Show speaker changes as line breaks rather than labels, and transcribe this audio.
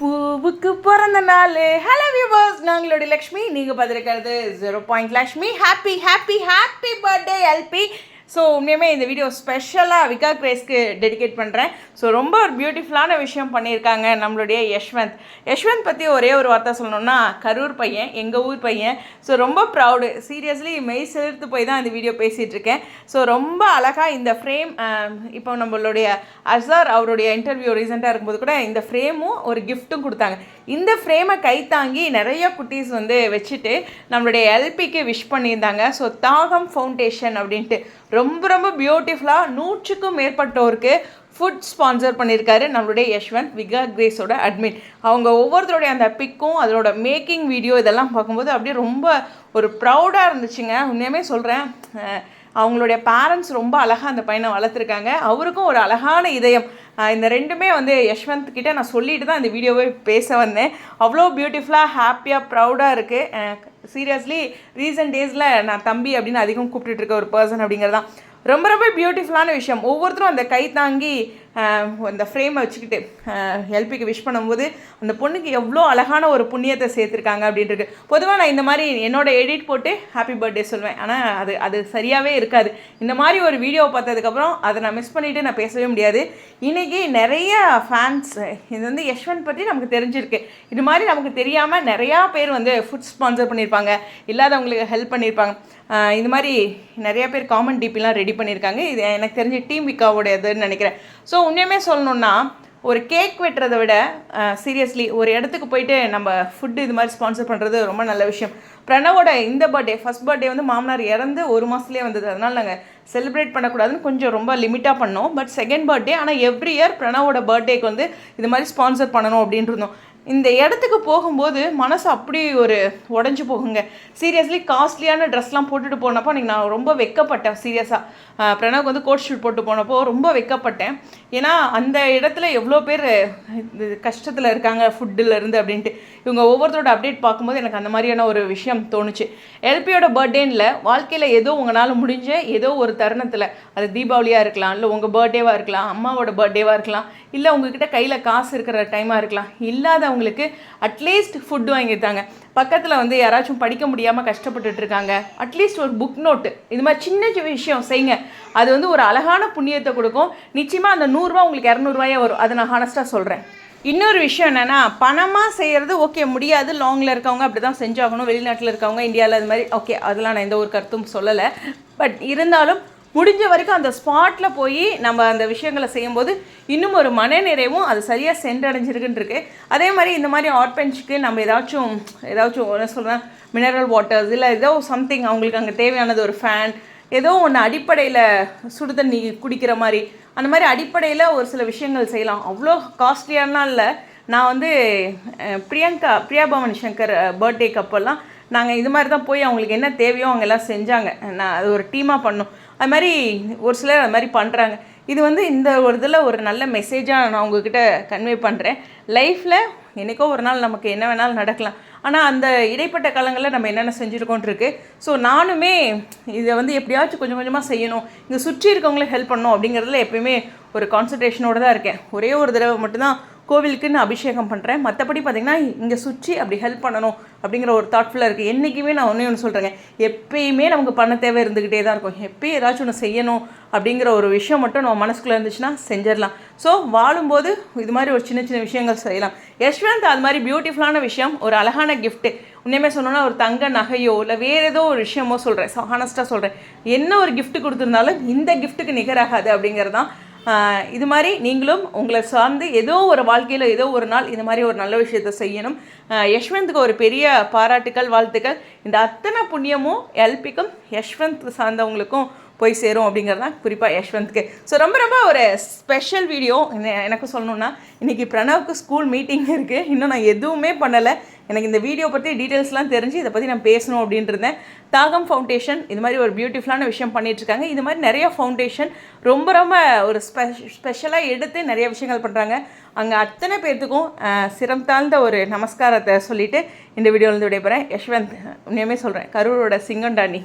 பூவுக்கு பிறந்த நாள். ஹலோ வியூவர்ஸ் நாங்களுடைய லக்ஷ்மி நீங்கள் பார்த்துருக்கிறது zero point Lakshmi. Happy happy happy birthday LP so உண்மையுமே இந்த வீடியோ ஸ்பெஷலாக விகா கிரேஸ்க்கு டெடிகேட் பண்ணுறேன் ஸோ ரொம்ப ஒரு பியூட்டிஃபுல்லான விஷயம் பண்ணியிருக்காங்க நம்மளுடைய யஷ்வந்த். யஷ்வந்த் பற்றி ஒரே ஒரு வார்த்தை சொல்லணும்னா கரூர் பையன் எங்கள் ஊர் பையன். ஸோ ரொம்ப ப்ரௌடு சீரியஸ்லி மெய் செலுத்து போய் தான் இந்த வீடியோ பேசிகிட்ருக்கேன் ஸோ ரொம்ப அழகாக இந்த ஃப்ரேம் இப்போ நம்மளுடைய அசார் அவருடைய இன்டர்வியூ ரீசெண்டாக இருக்கும்போது கூட இந்த ஃப்ரேமும் ஒரு கிஃப்ட்டும் கொடுத்தாங்க. இந்த ஃப்ரேமை கை தாங்கி நிறைய குட்டீஸ் வந்து வச்சுட்டு நம்மளுடைய எல்பிக்கு விஷ் பண்ணியிருந்தாங்க. ஸோ தாகம் ஃபவுண்டேஷன் அப்படின்ட்டு. ரொம்ப ரொம்ப பியூட்டிஃபுல்லாக நூற்றுக்கும் மேற்பட்டோருக்கு ஃபுட் ஸ்பான்சர் பண்ணியிருக்காரு நம்மளுடைய யஷ்வந்த் விகா கிரேஸோட அட்மின் அவங்க ஒவ்வொருத்தருடைய அந்த பிக்கும் அதோட மேக்கிங் வீடியோ இதெல்லாம் பார்க்கும்போது அப்படியே ரொம்ப ஒரு ப்ரௌடாக இருந்துச்சுங்க. உண்மையுமே சொல்கிறேன் அவங்களுடைய பேரண்ட்ஸ் ரொம்ப அழகாக அந்த பையனை வளர்த்துருக்காங்க. அவருக்கும் ஒரு அழகான இதயம். இந்த ரெண்டுமே வந்து யஷ்வந்த் கிட்டே நான் சொல்லிட்டு தான் இந்த வீடியோவே பேச வந்தேன். அவ்வளோ பியூட்டிஃபுல்லாக ஹாப்பியாக ப்ரௌடாக இருக்குது சீரியஸ்லி ரீசெண்ட் டேஸில் நான் தம்பி அப்படின்னு அதிகம் கூப்பிட்டுட்டு இருக்க ஒரு பர்சன் அப்படிங்கிறது தான் ரொம்ப ரொம்ப பியூட்டிஃபுல்லான விஷயம். ஒவ்வொருத்தரும் அந்த கை தாங்கி அந்த ஃப்ரேமை வச்சுக்கிட்டு எல்பிக்கு விஷ் பண்ணும்போது அந்த பொண்ணுக்கு எவ்வளோ அழகான ஒரு புண்ணியத்தை சேர்த்துருக்காங்க அப்படின்ட்டு பொதுவாக நான் இந்த மாதிரி என்னோட எடிட் போட்டு ஹாப்பி பர்த்டே சொல்லுவேன் ஆனால் அது அது சரியாகவே இருக்காது. இந்த மாதிரி ஒரு வீடியோ பார்த்ததுக்கப்புறம் அதை நான் மிஸ் பண்ணிவிட்டு நான் பேசவே முடியாது. இன்றைக்கி நிறைய ஃபேன்ஸ் இது வந்து யஷ்வந்த் பற்றி நமக்கு தெரிஞ்சிருக்கு. இது மாதிரி நமக்கு தெரியாமல் நிறையா பேர் வந்து ஃபுட் ஸ்பான்சர் பண்ணியிருப்பாங்க இல்லாதவங்களுக்கு ஹெல்ப் பண்ணியிருப்பாங்க இது மாதிரி நிறைய பேர் காமன் டிபிலாம் ரெடி பண்ணியிருக்காங்க இது எனக்கு தெரிஞ்ச டீம் விக்காவோடையதுன்னு நினைக்கிறேன். ஸோ உண்மையுமே சொல்லணுன்னா ஒரு கேக் வெட்டுறதை விட சீரியஸ்லி ஒரு இடத்துக்கு போயிட்டு நம்ம ஃபுட்டு இது மாதிரி ஸ்பான்சர் பண்ணுறது ரொம்ப நல்ல விஷயம். பிரணவோட இந்த பர்த்டே ஃபர்ஸ்ட் பர்த்டே வந்து மாமனார் இறந்து ஒரு மாதத்துலேயே வந்தது. அதனால் நாங்கள் செலிப்ரேட் பண்ணக்கூடாதுன்னு கொஞ்சம் ரொம்ப லிமிட்டாக பண்ணோம். பட் செகண்ட் பர்த்டே ஆனால் எவ்ரி இயர் பிரணவோட பர்த்டேக்கு வந்து இது மாதிரி ஸ்பான்சர் பண்ணணும் அப்படின்ட்டு இருந்தோம். இந்த இடத்துக்கு போகும்போது மனசு அப்படி ஒரு உடஞ்சி போகுங்க. சீரியஸ்லி காஸ்ட்லியான ட்ரெஸ்லாம் போட்டுட்டு போனப்போ அன்றைக்கி நான் ரொம்ப வெக்கப்பட்டேன் சீரியஸாக பிரணவுக்கு வந்து கோட் ஷூட் போட்டு போனப்போ ரொம்ப வெக்கப்பட்டேன். ஏன்னா அந்த இடத்துல எவ்வளோ பேர் கஷ்டத்தில் இருக்காங்க ஃபுட்டில் இருந்து அப்படின்ட்டு. இவங்க ஒவ்வொருத்தரோட அப்டேட் பார்க்கும்போது எனக்கு அந்த மாதிரியான ஒரு விஷயம் தோணுச்சு. எல்பியோட பர்த்டேனில் வாழ்க்கையில் ஏதோ உங்களால் முடிஞ்ச ஏதோ ஒரு தருணத்தில் அது தீபாவளியாக இருக்கலாம் இல்லை உங்கள் பர்த்டேவாக இருக்கலாம் அம்மாவோட பர்த்டேவாக இருக்கலாம் இல்லை உங்ககிட்ட கையில் காசு இருக்கிற டைமாக இருக்கலாம் இல்லாதவங்களுக்கு அட்லீஸ்ட் ஃபுட் வாங்கியிருந்தாங்க பக்கத்தில் வந்து யாராச்சும் படிக்க முடியாமல் கஷ்டப்பட்டுட்டு இருக்காங்க. அட்லீஸ்ட் ஒரு புக் நோட்டு இது மாதிரி சின்ன சின்ன விஷயம் செய்யுங்க அது வந்து ஒரு அழகான புண்ணியத்தை கொடுக்கும். நிச்சயமாக அந்த நூறுரூவா உங்களுக்கு இரநூறுவாயே வரும். அதை நான் ஹானஸ்ட்டாக சொல்கிறேன் இன்னொரு விஷயம் என்னென்னா பணமாக செய்கிறது ஓகே முடியாது. லாங்கில் இருக்கவங்க அப்படி தான் செஞ்சாகணும். வெளிநாட்டில் இருக்கவங்க இந்தியாவில் அது மாதிரி ஓகே அதெல்லாம் நான் எந்த ஒரு கருத்தும் சொல்லலை. பட் இருந்தாலும் முடிஞ்ச வரைக்கும் அந்த ஸ்பாட்டில் போய் நம்ம அந்த விஷயங்களை செய்யும்போது இன்னும் ஒரு மனநிறைவும் அது சரியாக சென்றடைஞ்சிருக்குன்ட்ருக்கு அதே மாதிரி இந்த மாதிரி ஆர்பெஞ்சுக்கு நம்ம ஏதாச்சும் ஏதாச்சும் என்ன சொல்கிறேன் மினரல் வாட்டர்ஸ் இல்லை ஏதோ சம்திங் அவங்களுக்கு அங்கே தேவையானது ஒரு ஃபேன் ஏதோ ஒன்று அடிப்படையில் சுடு தண்ணி குடிக்கிற மாதிரி. அந்த மாதிரி அடிப்படையில் ஒரு சில விஷயங்கள் செய்யலாம். அவ்வளோ காஸ்ட்லியானலாம் இல்லை. நான் வந்து பிரியங்கா பிரியா பவன் சங்கர் பர்த்டே கப்பெல்லாம் நாங்கள் இது மாதிரி தான் போய் அவங்களுக்கு என்ன தேவையோ அவங்க எல்லாம் செஞ்சாங்க. நான் அது ஒரு டீமாக பண்ணோம். அது மாதிரி ஒரு சிலர் அது மாதிரி பண்ணுறாங்க இது வந்து இந்த ஒரு இதில் ஒரு நல்ல மெசேஜாக நான் உங்ககிட்ட கன்வே பண்ணுறேன் லைஃப்பில் என்றைக்கோ ஒரு நாள் நமக்கு என்ன வேணாலும் நடக்கலாம். ஆனால் அந்த இடைப்பட்ட காலங்களில் நம்ம என்னென்ன செஞ்சுருக்கோன்ட்டு இருக்கு ஸோ நானுமே இதை வந்து எப்படியாச்சும் கொஞ்சம் கொஞ்சமாக செய்யணும். இங்கே சுற்றி இருக்கவங்களுக்கு ஹெல்ப் பண்ணணும் அப்படிங்கிறதுல எப்பயுமே ஒரு கான்சன்ட்ரேஷனோடு தான் இருக்கேன். ஒரே ஒரு தடவை மட்டும்தான் கோவிலுக்கு நான் அபிஷேகம் பண்ணுறேன் மற்றபடி பார்த்திங்கன்னா இங்கே சுற்றி அப்படி ஹெல்ப் பண்ணணும் அப்படிங்கிற ஒரு தாட்ஃபுல்லாக இருக்குது என்றைக்குமே நான் ஒன்றே ஒன்று சொல்கிறேங்க எப்பயுமே நமக்கு பண்ண தேவை இருந்துக்கிட்டே தான் இருக்கும். எப்பயும் ஏதாச்சும் ஒன்று செய்யணும் அப்படிங்கிற ஒரு விஷயம் மட்டும் நம்ம மனசுக்குள்ளே இருந்துச்சுன்னா செஞ்சிடலாம். ஸோ வாழும்போது இது மாதிரி ஒரு சின்ன சின்ன விஷயங்கள் செய்யலாம். யஷ்வந்த் அது மாதிரி பியூட்டிஃபுல்லான விஷயம் ஒரு அழகான கிஃப்ட்டு உண்மையுமே சொன்னோன்னா ஒரு தங்க நகையோ இல்லை வேறு ஏதோ ஒரு விஷயமோ சொல்கிறேன் ஸோ ஹானஸ்ட்டாக சொல்கிறேன் என்ன ஒரு கிஃப்ட்டு கொடுத்துருந்தாலும் இந்த கிஃப்ட்டுக்கு நிகராகாது அப்படிங்கிறது தான் இது மாதிரி நீங்களும் உங்களை சார்ந்து ஏதோ ஒரு வாழ்க்கையில் ஏதோ ஒரு நாள் இந்த மாதிரி ஒரு நல்ல விஷயத்தை செய்யணும். யஷ்வந்த்க்கு ஒரு பெரிய பாராட்டுக்கள் வாழ்த்துக்கள். இந்த அத்தனை புண்ணியமும் எல்பிக்கும் யஷ்வந்த் சார்ந்தவங்களுக்கும் போய் சேரும் அப்படிங்கிறது தான் குறிப்பாக யஷ்வந்த்க்கு. ஸோ ரொம்ப ரொம்ப ஒரு ஸ்பெஷல் வீடியோ எனக்கு சொல்லணுன்னா இன்றைக்கி பிரணவுக்கு ஸ்கூல் மீட்டிங் இருக்குது இன்னும் நான் எதுவுமே பண்ணலை. எனக்கு இந்த வீடியோ பற்றி டீட்டெயில்ஸ்லாம் தெரிஞ்சு இதை பற்றி நான் பேசணும் அப்படின்ட்டு இருந்தேன். தாகம் ஃபவுண்டேஷன் இது மாதிரி ஒரு பியூட்டிஃபுல்லான விஷயம் பண்ணிகிட்ருக்காங்க இருக்காங்க. இது மாதிரி நிறைய ஃபவுண்டேஷன் ரொம்ப ரொம்ப ஒரு ஸ்பெ ஸ்பெஷலாக எடுத்து நிறைய விஷயங்கள் பண்ணுறாங்க அங்கே அத்தனை பேர்த்துக்கும் சிரம் தாழ்ந்த ஒரு நமஸ்காரத்தை சொல்லிவிட்டு இந்த வீடியோலேருந்து விடைபெறேன். யஷ்வந்த் உண்மையுமே சொல்கிறேன் கரூரோட சிங்கண்டாணி